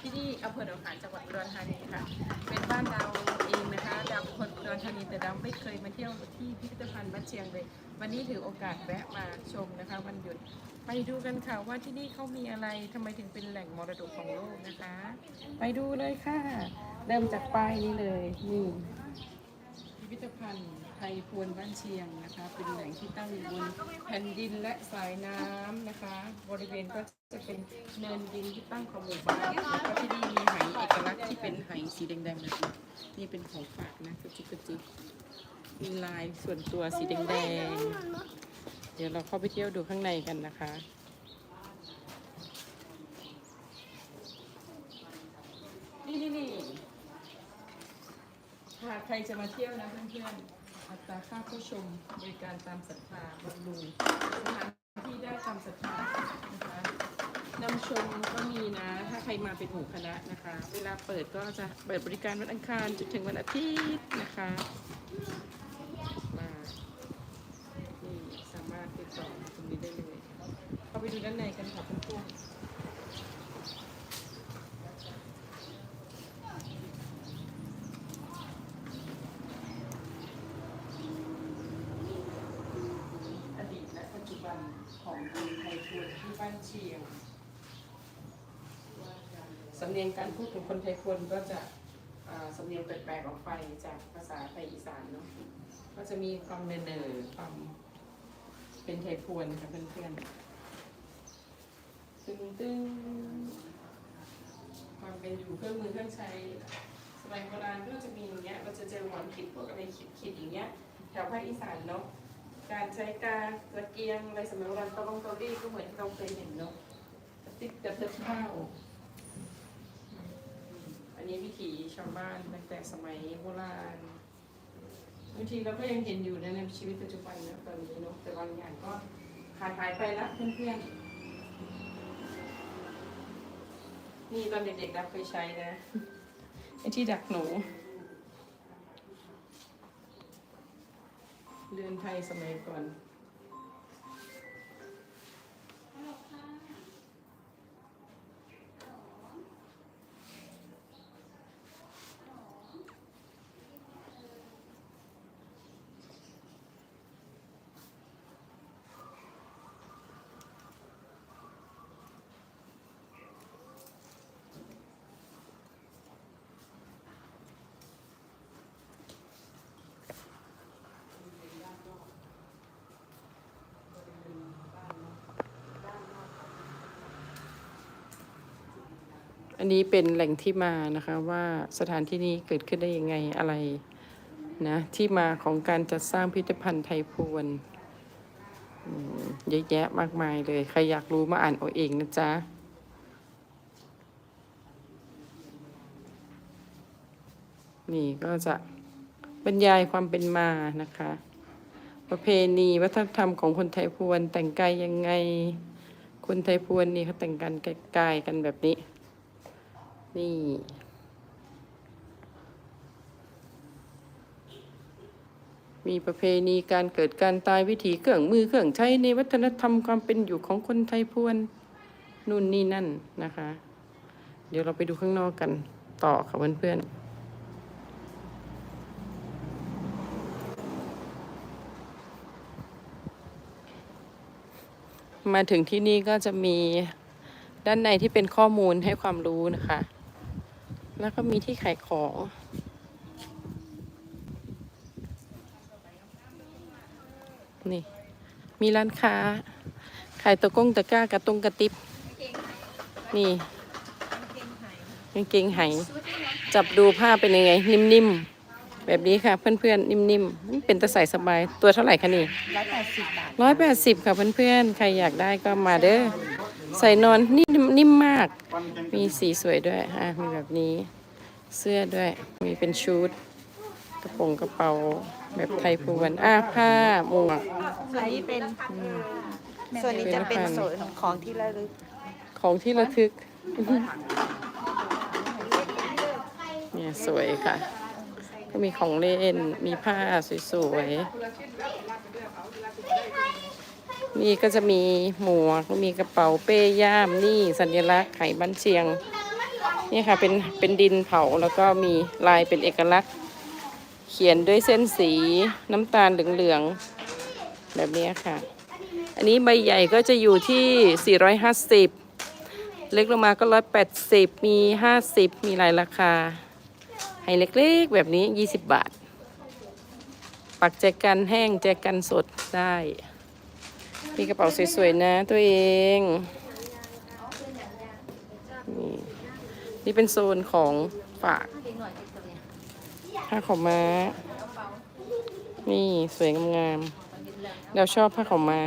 ที่นี่อำเภอหนองหานจังหวัดอุดรธานีค่ะ เป็นบ้านเราเองนะคะดาวเป็นคนอุดรธานีแต่ดาวไม่เคยมาเที่ยวที่พิพิธภัณฑ์บ้านเชียงเลย วันนี้ถือโอกาสแวะมาชมนะคะ วันหยุดไปดูกันค่ะว่าที่นี่เขามีอะไรทำไมถึงเป็นแหล่งมรดกของโลกนะคะ ไปดูเลยค่ะ เริ่มจากป้ายนี้เลยนี่พิพิธภัณฑ์ ไทยพวนบ้านเชียงนะคะ เป็นแหล่งที่ตั้งอยู่บนแผ่นดินและสายน้ำนะคะ บริเวณก็จะเป็นเนินดินที่ตั้งของหมู่บ้านแล้วก็ที่นี่มีไหเอกลักษณ์ที่เป็นไหสีแดงๆแบบนี้นี่เป็นของฝากนะกระจิกกระจิกมีลายส่วนตัวสีแดงๆเดี๋ยวเราเข้าไปเที่ยวดูข้างในกันนะคะนี่นี่นี่หากใครจะมาเที่ยวนะเพื่อนๆ อัตราค่าเข้าชมบริการตามศรัทธาบำรุงสถานที่ได้ตามศรัทธานะคะนำชมก็มีนะ ถ้าใครมาเป็นหมู่คณะนะคะ เวลาเปิดก็จะเปิดบริการวันอังคารจนถึงวันอาทิตย์นะคะมานี่สามารถติดต่อตรงนี้ได้เลยเข้าไปดูด้านในกันค่ะเพื่อนๆ อดีตและปัจจุบันของเมืองไทยพวนที่บ้านเชียงสำเนียงการพูดของคนไทยพวนก็จะสำเนียงแปลกๆออกไปจากภาษาไทยอีสานเนาะก็จะมีความเนอๆความเป็นไทยพวนค่ะเพื่อนๆตึงตึงๆความเป็นอยู่เครื่องมือเครื่องใช้สมัยโบราณก็จะมีอย่างเงี้ยเราจะเจอหมอนขีดพวกอะไรขีดๆอย่างเงี้ยแถวภาคอีสานเนาะการใช้กาตะเกียงอะไรสมัยโบราณตะลงตารีดก็เหมือนที่เราเคยเห็นเนาะติกกระเติบข้าว นนี้วิถีชาวบ้านตั้งแต่สมัยโบราณบางทีเราก็ยังเห็นอยู่ในชีวิตปัจจุบันนะตอนนี้เนาะแต่บางอย่างก็ขาดหายไปละเพื่อนๆนี่ตอนเด็กๆเราเคยใช้นะไอ้ที่ดักหนูเรือนไทยสมัยก่อน อันนี้เป็นแหล่งที่มานะคะว่าสถานที่นี้เกิดขึ้นได้ยังไงอะไรนะที่มาของการจัดสร้างพิพิธภัณฑ์ไทยพวนเยอะแยะมากมายเลย ใครอยากรู้มาอ่านเอาเองนะจ๊ะนี่ก็จะบรรยายความเป็นมานะคะ ประเพณีวัฒนธรรมของคนไทยพวนแต่งกายยังไง คนไทยพวนนี่เขาแต่งกันกายกันแบบนี้ นี่ มีประเพณีการเกิดการตายวิถีเครื่องมือเครื่องใช้ในวัฒนธรรมความเป็นอยู่ของคนไทยพวนนู่นนี่นั่นนะคะ เดี๋ยวเราไปดูข้างนอกกันต่อค่ะเพื่อนๆมาถึงที่นี่ก็จะมีด้านในที่เป็นข้อมูลให้ความรู้นะคะ แล้วก็มีที่ขายของ นี่ มีร้านค้า ขายตะกงตะกร้ากระตงกระติบ นี่กางเกงไหจับดูผ้าเป็นยังไง นิ่มๆ แบบนี้ค่ะเพื่อนๆ นิ่มๆ เป็นตะใส่สบาย ตัวเท่าไหร่คะนี่ร้อยแปดสิบบาทร้อยแปดสิบค่ะเพื่อนๆ ใครอยากได้ก็มาเด้อ ใส่นอนนิ่ม นิ่มมาก มีสีสวยด้วยอะมีแบบนี้ เสื้อด้วย มีเป็นชุด กระโปรงกระเป๋า แบบไทยพวนอะผ้าหมวกส่วนนี้เป็น ส่วนนี้จะเป็นส่วนของที่ระลึก ของที่ระทึก เนี่ยสวยค่ะ ก็มีของเล่น มีผ้าสวยๆ นี่ก็จะมีหมวก มีกระเป๋าเป้ย่าม นี่สัญลักษณ์ไข่บ้านเชียง นี่ค่ะเป็นเป็นดินเผาแล้วก็มีลายเป็นเอกลักษณ์ เขียนด้วยเส้นสีน้ำตาลเหลืองๆแบบนี้ค่ะ อันนี้ใบใหญ่ก็จะอยู่ที่ 450 เล็กลงมาก็ 180 มี 50 มีหลายราคา ให้เล็กๆแบบนี้ 20 บาท ปักแจกันแห้งแจกันสดได้ มีกระเป๋าสวยๆนะตัวเองนี่นี่เป็นโซนของฝากผ้าขาวม้า นี่สวยงามๆเราชอบผ้าขาวม้า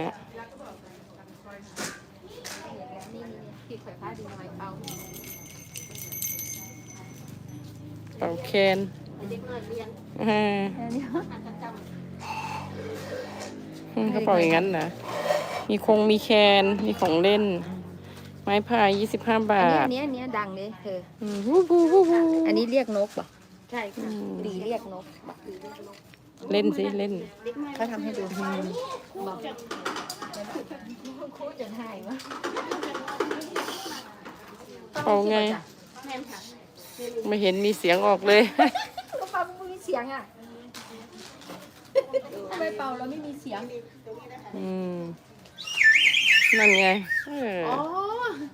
เป่าแคนอ่าอืมกระเป๋าอย่างนั้นนะ มีคงมีแคน มีของเล่น ไม้พายยี่สิบห้าบาอันทนี้อันนี้ดังเลยเธอ อืมวู้วู้วู้วู้อันนี้เรียกนกป่ะใช่ค่ะตีเรียกนกป่ะเล่นสิเล่น เขาทำให้ดูเป่าไงแม่นค่ะไม่เห็นมีเสียงออกเลย ก็ฟังมีเสียงอะทำไมเป่าแล้วไม่มีเสียง อืม นั่นไงเอออ๋อ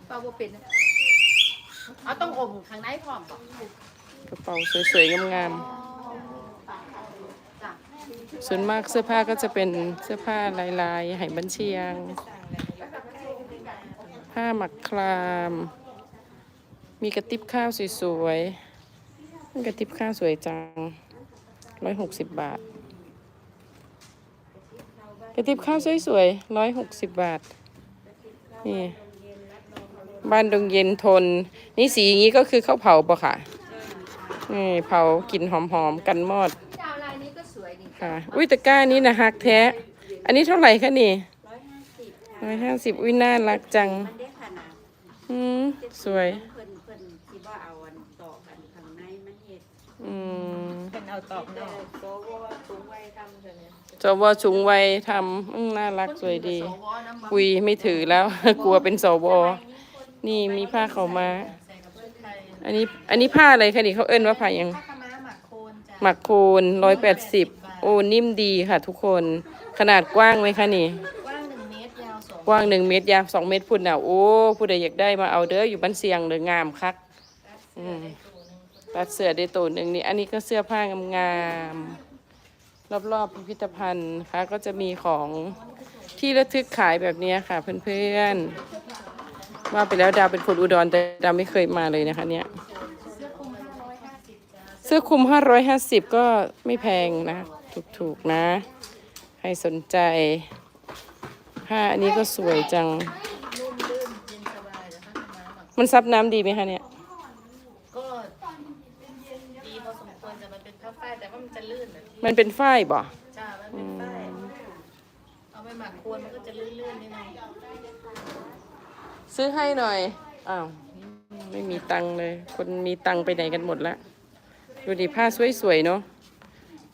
เป่าบ่เป็นอะเอาต้องอมข้างในพร้อมป่ะกระเป๋าสวยๆงามๆส่วนมากเสื้อผ้าก็จะเป็นเสื้อผ้าลายๆไหบันเชียง ผ้าหมักคลาม มีกระติบข้าวสวยๆกระติบข้าวสวยจังร้อยหกสิบบาทกระติบข้าวสวยๆร้อยหกสิบบาท นี่ บ้านดงเย็นทน นี่สีอย่างนี้ก็คือข้าวเผาปะค่ะนี่เผากลิ่นหอมๆกันมอดเจ้าลายนี้ก็สวยดีค่ะ อุ้ยตะกร้านี้นะฮักแท้ อันนี้เท่าไหร่คะนี่ร้อยห้าสิบอุ้ยน่ารักจังมันได้ขนาดอืมสวย อืมเป็นเอาตอกนอกโซโวสูงวัยทำเถอะเนี่ยจวสูงวัยทำอืมน่ารักสวยดีสวน้ำมันคุยไม่ถือแล้ว กลัวเป็นสวนี่มีผ้าเขาวมาอันนี้อันนี้ผ้าอะไรคะนี่เขาเอิ้นว่าผ้าหยัง ผ้ากะม้าหมักโคนจ้ะหมักโคนร้อยแปดสิบโอ้นิ่มดีค่ะทุกคน ขนาดกว้างไหมคะนี่ กว้างหนึ่งเมตรยาวสองกว้างหนึ่งเมตรยาวสองเมตรพุ่นน่ะโอ้ผู้ใดอยากได้มาเอาเด้ออยู่บ้านเสียงเลยงามคัก อืม ตัดเสื้อได้ตัวหนึ่งนี่ อันนี้ก็เสื้อผ้างามๆรอบๆพิพิธภัณฑ์นะคะก็จะมีของที่ระทึกขายแบบนี้ค่ะ เพื่อนๆ ว่าไปแล้วดาวเป็นคนอุดรแต่ดาวไม่เคยมาเลยนะคะ เนี่ย เสื้อคลุมห้าร้อยห้าสิบก็ไม่แพงนะ ถูกๆนะ ใครสนใจผ้าอันนี้ก็สวยจัง มันซับน้ำดีไหมคะเนี่ย ก็ดีพอสมควรแต่มันเป็นผ้าฝ้ายแต่ว่า มันจะลื่นนะที่มันเป็นฝ้ายบ่จ้ามันเป็นฝ้ายเอาไปหมักโคนมันก็จะลื่นๆนิดนึงซื้อให้หน่อย อ้าว ไม่มีตังค์เลย คนมีตังค์ไปไหนกันหมดละดูดิผ้าสวยๆเนาะ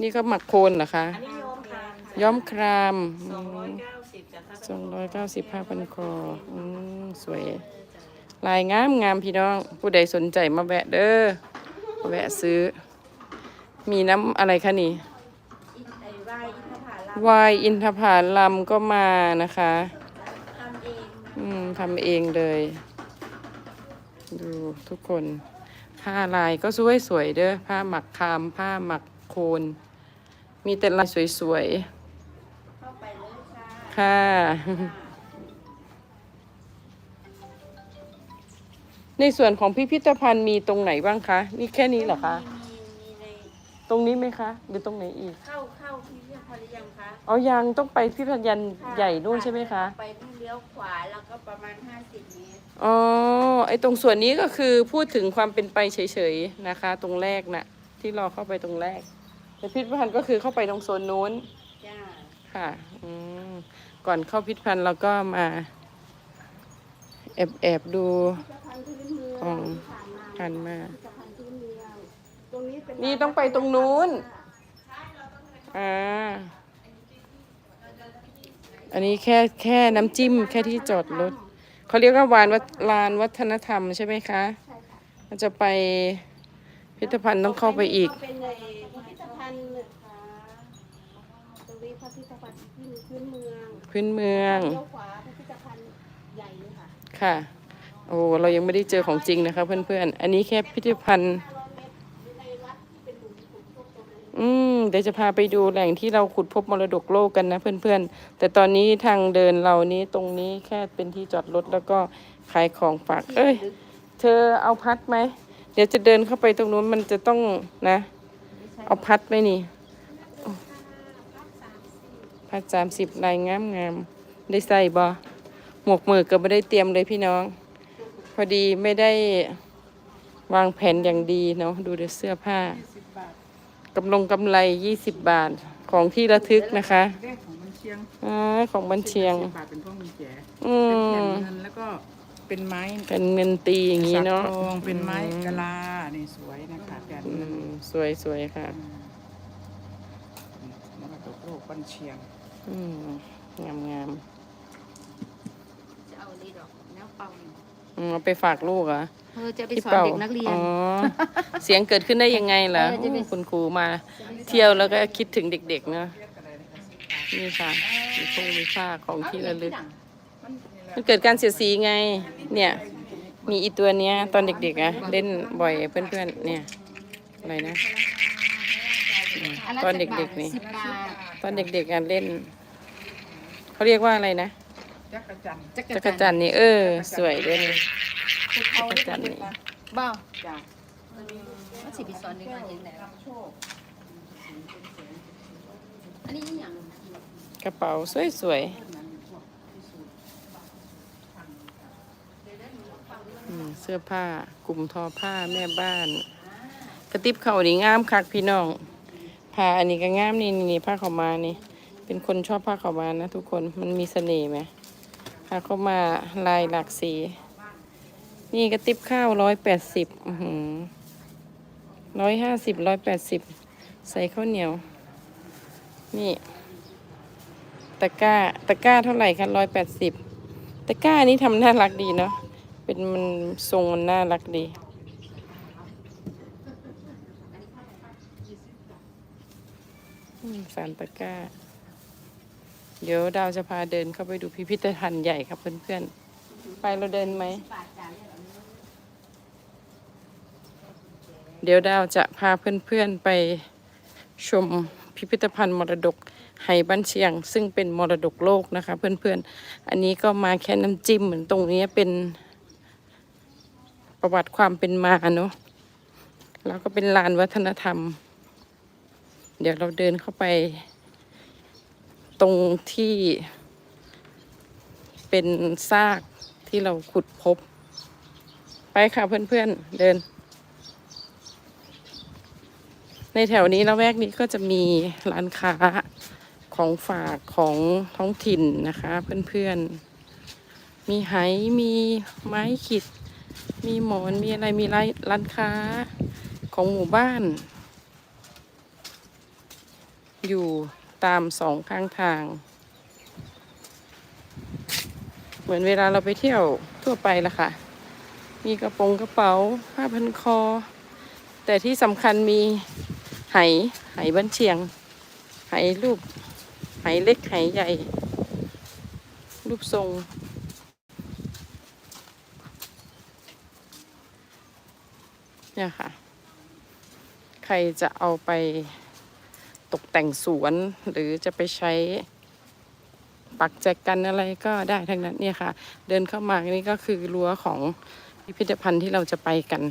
นี่ก็หมักโคนเหรอคะ อันนี้โยมค่ะย้อมครามสองร้อยเก้าสิบจ้ะถ้าสองร้อยเก้าสิบผ้าพันคออืมสวย ลายงามงามพี่น้อง ผู้ใดสนใจมาแวะเด้อมาแวะซื้อ มีน้ำอะไรคะนี่ไอ้วายอินทผลัมวายอินทผาลัมก็มานะคะทำเองอืมทำเองเลย ดูทุกคน ผ้าลายก็สวยสวยๆเด้อผ้าหมักคามผ้าหมักโคน มีแต่ลายสวยเข้าไปเลยค่ะๆค่ะในส่วนของพิพิธภัณฑ์มีตรงไหนบ้างคะ นี่แค่นี้เหรอคะมีมีใน ตรงนี้ไหมคะ หรือตรงไหนอีก เข้าเข้าพิพิธภัณฑ์หรือยังคะเอายังต้องไปพิพิธภัณฑ์ใหญ่นู่นใช่ไหมคะ ไปที่เลี้ยวขวาแล้วก็ประมาณ 50เมตรอ๋อ ไอตรงส่วนนี้ก็คือพูดถึงความเป็นไปเฉยๆนะคะ ตรงแรกน่ะ ที่เราเข้าไปตรงแรกแต่พิพิธภัณฑ์ก็คือเข้าไปตรงโซนนู้นจ้าค่ะ อืม ก่อนเข้าพิพิธภัณฑ์เราก็มาแอบแอบๆดูของผ่านมาตรงนี้ เป็นนี่ต้องไปตรงนู้น อ่า อันนี้แค่แค่น้ำจิ้มแค่ที่จอดรถเขาเรียกว่าวานวัดลานวัฒนธรรมใช่ไหมคะมันจะไปพิพิธภัณฑ์ต้องเข้าไปอีก เป็นในพิพิธภัณฑ์นะคะตรงนี้พิพิธภัณฑ์ที่มีพื้นเมืองพื้นเมือง เลี้ยวขวาพิพิธภัณฑ์ใหญ่เลยค่ะ ค่ะ โอ้ เรายังไม่ได้เจอของจริงนะคะเพื่อนๆ อันนี้แค่พิพิธภัณฑ์ เดี๋ยวจะพาไปดูแหล่งที่เราขุดพบมรดกโลกกันนะเพื่อนๆ แต่ตอนนี้ทางเดินเรานี้ตรงนี้แค่เป็นที่จอดรถแล้วก็ขายของฝาก เอ้ย เธอเอาพัดไหม เดี๋ยวจะเดินเข้าไปตรงนู้นมันจะต้องนะ เอาพัดไหมนี่พัดสามสิบลายงามงามๆได้ใส่บ่หมวกมือก็ไม่ได้เตรียมเลยพี่น้อง พอดีไม่ได้วางแผนอย่างดีเนาะดูเดี๋ยวเสื้อผ้า กำลงกำไรยี่สิบบาทของที่ระทึกนะคะเลขของมันเชียงอ๋อของบันเชียงสิบบาทเป็นพวกมีแจอืเป็นแผ่นมเงินแล้วก็เป็นไม้เป็นเงินตีอย่างนี้เนาะสักทองเป็นไม้กะลานี่สวยนะคะแผ่นอืเงินมสวยสวยค่ะ มรดกโลกบ้านเชียงอืมงามงามจะเอาลีดอกแนวเป่านี่ๆ อืมเอาไปฝากลูกเหรอเออจะไปพี่สอนเป่าเด็กนักเรียน อ๋อ เสียงเกิดขึ้นได้ยังไงล่ะเออจะไป โอ้คุณครูมา เที่ยวแล้วก็คิดถึงเด็กๆเนาะนี่ค่ะมีพงมีค่าของที่ระลึก มันเกิดการเสียดสีไง เนี่ย มีอีตัวเนี้ย ตอนเด็กๆอะเล่นบ่อยเพื่อนๆ เนี่ย อะไรนะอืมตอนเด็กๆนี่ สิบบาทตอนเด็กๆอะเล่น เขาเรียกว่าอะไรนะ จักรจันทร์จักรจันทร์นี่เออ สวยด้วยนี่จักรจันทร์นี่บ้าจ้ะว่าสิไปสอนเด็กนักเรียนไหนวะโชคอันนี้อหย่างกระเป๋าสวยๆอืมเสื้อผ้ากลุ่มทอผ้าแม่บ้าน กระติบเขานี่งามคักพี่น้องผ้าอันนี้ก็งามนี่นี่นี่ผ้าขาวมานี่ เป็นคนชอบผ้าขาวมานะทุกคนมันมีเสน่ห์ไหม ผ้าเข้ามาลายหลากสี นี่กระติบข้าวร้อยแปดสิบร้อยห้าสิบร้อยแปดสิบใส่ข้าวเหนียว นี่ ตะกร้า ตะกร้าเท่าไหร่คะร้อยแปดสิบตะกร้านี้ทำน่ารักดีเนาะเป็นมันทรงมันน่ารักดี สารตะกร้า เดี๋ยวดาวจะพาเดินเข้าไปดูพิพิธภัณฑ์ใหญ่ครับเพื่อนๆ ไปเราเดินไหม เดี๋ยวดาวจะพาเพื่อนๆไปชมพิพิธภัณฑ์มรดกไหบ้านเชียง ซึ่งเป็นมรดกโลกนะคะเพื่อนๆ อันนี้ก็มาแค่น้ำจิ้มเหมือนตรงนี้เป็นประวัติความเป็นมาเนาะแล้วก็เป็นลานวัฒนธรรม เดี๋ยวเราเดินเข้าไป ตรงที่เป็นซากที่เราขุดพบ ไปค่ะเพื่อนๆ เดิน ในแถวนี้ละแวกนี้ก็จะมีร้านค้าของฝากของท้องถิ่นนะคะ เพื่อนๆ มีไหมีไม้ขีดมีหมอนมีอะไรมีร้านค้าของหมู่บ้าน อยู่ ตามสองข้างทาง เหมือนเวลาเราไปเที่ยวทั่วไปละค่ะ มีกระโปรงกระเป๋าผ้าพันคอ แต่ที่สำคัญมีไหไหบ้านเชียง ไหรูป ไหเล็กไหใหญ่ รูปทรงเนี่ยค่ะ ใครจะเอาไป ตกแต่งสวน หรือจะไปใช้ปักแจกันอะไรก็ได้ทั้งนั้นเนี่ยค่ะ เดินเข้ามานี่ก็คือรั้วของพิพิธภัณฑ์ที่เราจะไปกัน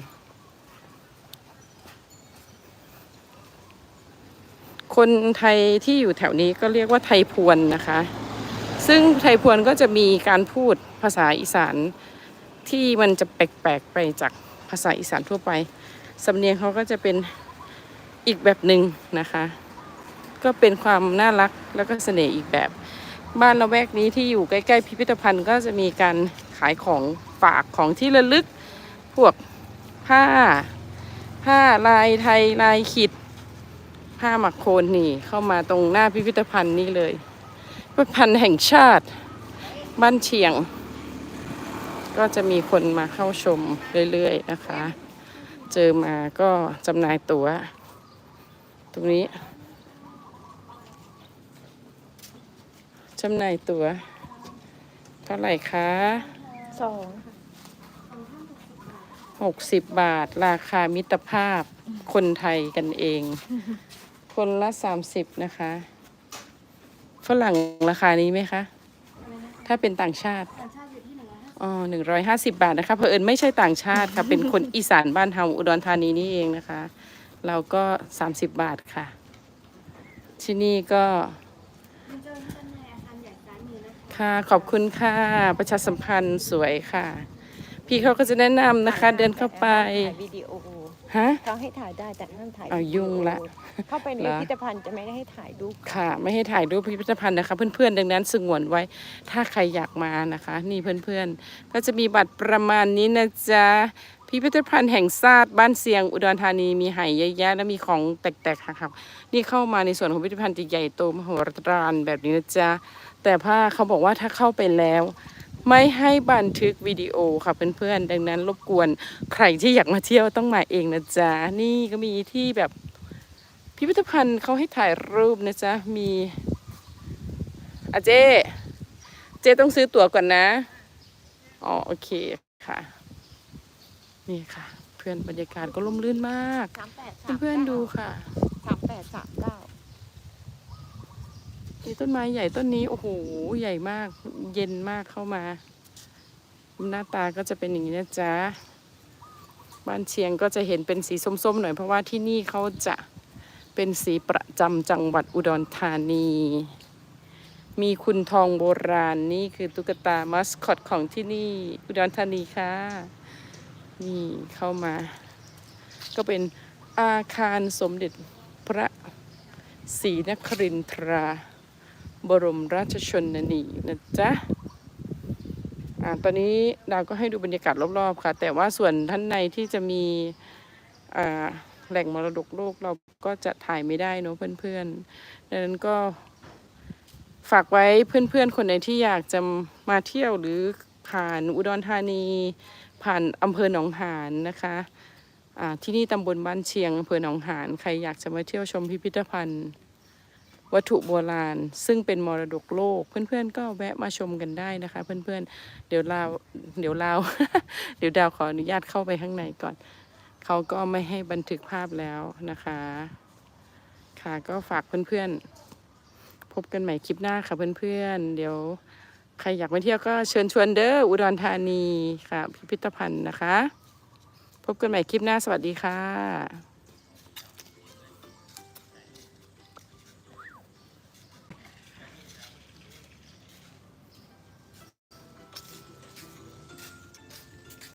คนไทยที่อยู่แถวนี้ก็เรียกว่าไทยพวนนะคะ ซึ่งไทยพวนก็จะมีการพูดภาษาอีสานที่มันจะแปลกๆไปจากภาษาอีสานทั่วไป สำเนียงเขาก็จะเป็นอีกแบบหนึ่งนะคะ ก็เป็นความน่ารักแล้วก็เสน่ห์อีกแบบ บ้านละแวกนี้ที่อยู่ใกล้ๆพิพิธภัณฑ์ก็จะมีการขายของฝากของที่ระลึก พวกผ้า ผ้าลายไทยลายขิด ผ้าหมักโคนนี่เข้ามาตรงหน้าพิพิธภัณฑ์นี่เลยพิพิธภัณฑ์แห่งชาติบ้านเชียง ก็จะมีคนมาเข้าชมเรื่อยๆนะคะ เจอมาก็จำหน่ายตั๋วตรงนี้ จำหน่ายตั๋วเท่าไหร่คะสองหกสิบบาท ราคามิตรภาพคนไทยกันเอง คนละสามสิบนะคะฝรั่งราคานี้ไหมคะ ถ้าเป็นต่างชาติต่างชาติอยู่ที่หนึ่งร้อยห้าอ๋อหนึ่งร้อยห้าสิบาทนะคะเผอิญไม่ใช่ต่างชาติค่ะ เป็นคนอีสานบ้านเฮาอุดรธานีนี่เองนะคะ เราก็สามสิบบาทค่ะ ที่นี่ก็ คะค่ะ ขอบคุณค่ะ ประชาสัมพันธ์สวยค่ะ พี่เขาก็จะแนะนำนะคะ เดินเข้าไป ถ่ายวิดีโอฮะ เขาให้ถ่ายได้แต่ห้ามถ่ายเอายุ่งละ วิดีโอเข้าไปในเหรอพิพิธภัณฑ์จะไม่ได้ให้ถ่ายรูปค่ะ ไม่ให้ถ่ายรูปพิพิธภัณฑ์นะคะ เพื่อนๆ ดังนั้นสงวนไว้ ถ้าใครอยากมานะคะ นี่เพื่อนๆ ก็จะมีบัตรประมาณนี้นะจ๊ะ พิพิธภัณฑ์แห่งชาติบ้านเสียงอุดรธานีมีไหเยอะแยะและมีของแตกๆค่ะครับนี่เข้ามาในส่วนของพิพิธภัณฑ์จะใหญ่โตมโหฬารแบบนี้นะจ๊ะ แต่ผ้าเขาบอกว่าถ้าเข้าไปแล้ว ไม่ให้บันทึกวิดีโอค่ะเพื่อนๆดังนั้นรบกวนใครที่อยากมาเที่ยวต้องมาเองนะจ๊ะนี่ก็มีที่แบบพิพิธภัณฑ์เขาให้ถ่ายรูปนะจ๊ะมีอาเจ เจต้องซื้อตั๋วก่อนนะอ๋อโอเคค่ะ นี่ค่ะ เพื่อนบรรยากาศก็ร่มรื่นมาก สามแปดสามเพื่อนๆดูค่ะ สามแปดสามเก้า มีต้นไม้ใหญ่ต้นนี้ โอ้โห ใหญ่มาก เย็นมากเข้ามา หน้าตาก็จะเป็นอย่างนี้นะจ๊ะ บ้านเชียงก็จะเห็นเป็นสีส้มๆหน่อยเพราะว่าที่นี่เขาจะเป็นสีประจำจังหวัดอุดรธานี มีคุณทองโบราณนี่คือตุ๊กตามัสคอตของที่นี่อุดรธานีค่ะ นี่เข้ามา ก็เป็นอาคารสมเด็จพระศรีนครินทรา บรมราชชนนีนะจ๊ะอ่าตอนนี้ดาวก็ให้ดูบรรยากาศรอบๆค่ะ แต่ว่าส่วนท่านในที่จะมีอ่าแหล่งมรดกโลกเราก็จะถ่ายไม่ได้เนอะเพื่อนๆดังนั้นก็ฝากไว้เพื่อนๆ คนไหนที่อยากจะมาเที่ยวหรือผ่านอุดรธานี ผ่านอำเภอหนองหานนะคะที่นี่ตำบลบ้านเชียงอำเภอหนองหานใครอยากจะมาเที่ยวชมพิพิธภัณฑ์ วัตถุโบราณ ซึ่งเป็นมรดกโลก เพื่อนๆก็แวะมาชมกันได้นะคะ เพื่อนๆ เดี๋ยวลาวเดี๋ยวลาว เดี๋ยวดาวขออนุญาตเข้าไปข้างในก่อน เขาก็ไม่ให้บันทึกภาพแล้วนะคะ ค่ะก็ฝากเพื่อนๆ พบกันใหม่คลิปหน้าค่ะเพื่อนๆ เดี๋ยวใครอยากมาเที่ยวก็เชิญชวนเด้ออุดรธานีค่ะ พิพิธภัณฑ์นะคะ พบกันใหม่คลิปหน้าสวัสดีค่ะ